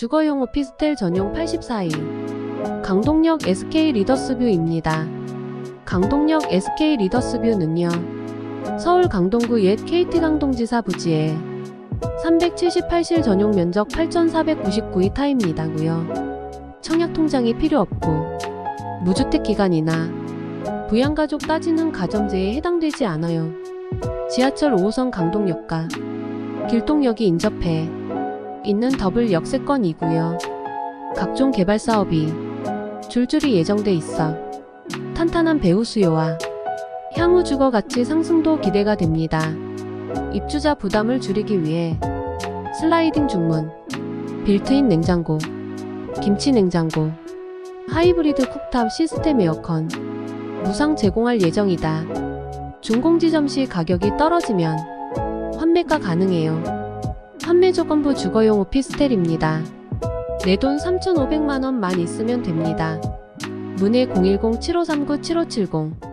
주거용 오피스텔 전용 84일. 강동역 SK 리더스뷰입니다. 강동역 SK 리더스뷰는요. 서울 강동구 옛 KT 강동지사 부지에 378실 전용 면적 8,499이타입니다고요. 청약 통장이 필요 없고 무주택 기간이나 부양가족 따지는 가점제에 해당되지 않아요. 지하철 5호선 강동역과 길동역이 인접해 있는 더블 역세권이고요. 각종 개발 사업이 줄줄이 예정돼 있어 탄탄한 배후 수요와 향후 주거 가치 상승도 기대가 됩니다. 입주자 부담을 줄이기 위해 슬라이딩 중문, 빌트인 냉장고, 김치 냉장고, 하이브리드 쿡탑 시스템 에어컨, 무상 제공할 예정이다. 준공지점 시 가격이 떨어지면 환매가 가능해요. 판매 조건부 주거용 오피스텔입니다. 내 돈 3,500만원만 있으면 됩니다. 문의 010-7539-7570